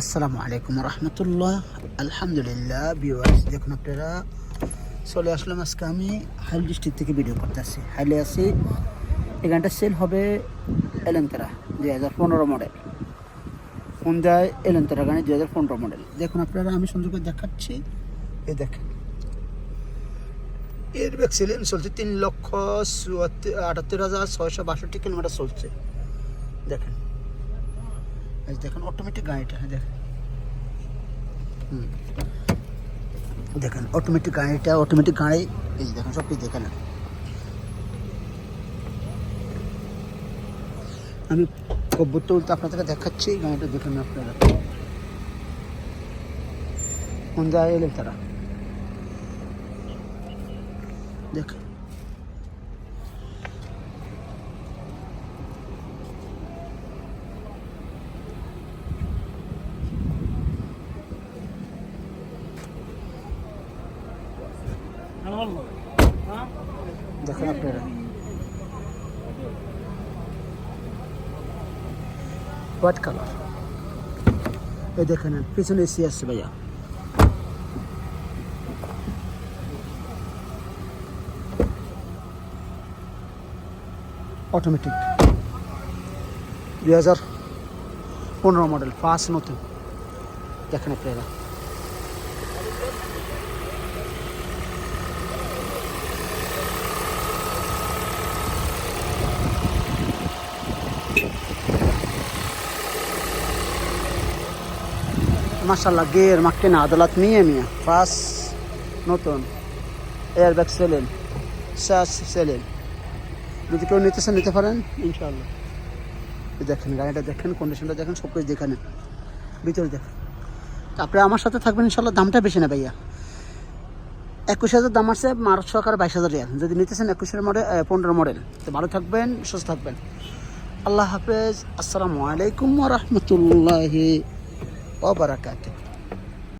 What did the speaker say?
আসসালামু আলাইকুম রহমতুল্লাহ। আলহামদুলিল্লাহ বিওয়ার্স দেখুন আপনারা, চলে আসলাম আজকে আমি হাইল ডিস্ট্রিক্ট থেকে ভিডিও করতে আসছি হাইলে আছি এখানটা সেল হবে এলেন্তারা, দুই হাজার পনেরো মডেল যায় এলেন্তারা গাড়ি দুই হাজার পনেরো মডেল দেখুন আপনারা, আমি সুন্দর করে দেখাচ্ছি। এ দেখেন। এর ভ্যাকসিলিন চলছে তিন লক্ষ আটাত্তর হাজার ছয়শো বাষট্টি কিলোমিটার চলছে। দেখেন। এই দেখেন অটোমেটিক গাড়িটা হ্যাঁ দেখেন। হুম। দেখেন অটোমেটিক গাড়িটা অটোমেটিক গাড়ি, এই দেখেন, সব কিছু দেখেন। আমি কব্বর তুলতে আপনাদেরকে দেখাচ্ছি গাড়িটা দেখেন আপনারা। কোন জায়গায় এলেন তারা? দেখেন। দেখেন আপনারা। হোয়াইট কালার এই দেখেন, পিছনে এসি আসছে ভাইয়া। অটোমেটিক দুই হাজার পনেরো মডেল ফার্স্ট নতুন। দেখেন আপনারা। মাসাল্লাহ গের মাকে না আদালত নিয়ে মিয়া। ফার্স নতুন এয়ার ব্যাগ সেলেন শ্বাস সেলেন যদি কেউ নিতে নিতে পারেন ইনশাল্লাহ দেখেন, গাড়িটা দেখেন কন্ডিশনটা দেখেন সব কিছু দেখেন। ভিতরে দেখেন। তা আপনি আমার সাথে থাকবেন ইনশাল্লাহ দামটা বেশি না ভাইয়া। একুশ হাজার দাম আছে মার্চ সরকার বাইশ হাজার রিয়াল। যদি নিতে চান, একুশের মডেল পনেরো মডেল তো ভালো থাকবেন, সুস্থ থাকবেন। আল্লাহ হাফেজ, আসসালামু আলাইকুম রহমতুল্লাহি ওবরাকাতুহ